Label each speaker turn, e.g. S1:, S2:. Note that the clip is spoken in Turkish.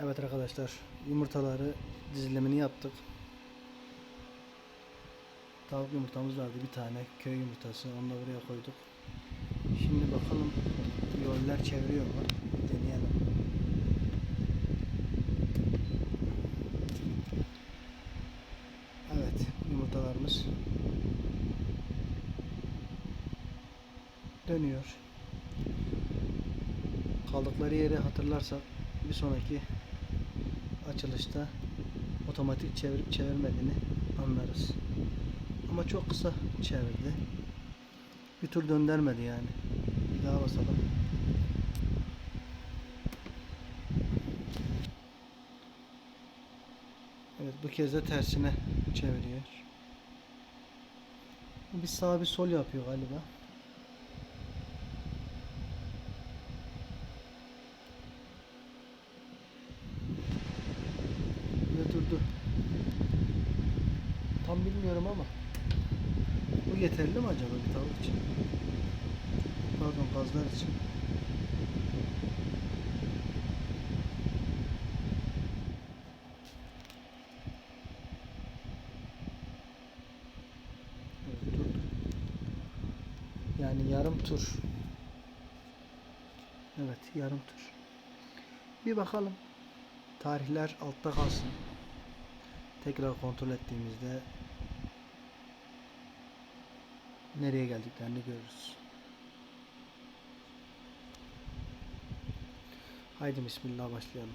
S1: Evet arkadaşlar yumurtaları dizilimini yaptık. Tavuk yumurtamız vardı bir tane köy yumurtası onu da buraya koyduk. Şimdi bakalım yoller çeviriyor mu? Deneyelim. Evet yumurtalarımız dönüyor. Kaldıkları yeri hatırlarsak bir sonraki açılışta otomatik çevirip çevirmediğini anlarız. Ama çok kısa çevirdi. Bir tur döndürmedi yani. Bir daha basalım. Evet bu kez de tersine çeviriyor. Bir sağ bir sol yapıyor galiba. Durdu. Tam bilmiyorum ama. Bu yeterli mi acaba bir tavuk için? Pardon gazlar için. Evet, durdu. Yani yarım tur. Evet yarım tur. Bir bakalım. Tarihler altta kalsın. Tekrar kontrol ettiğimizde nereye geldiklerini görürüz. Haydi bismillah başlayalım.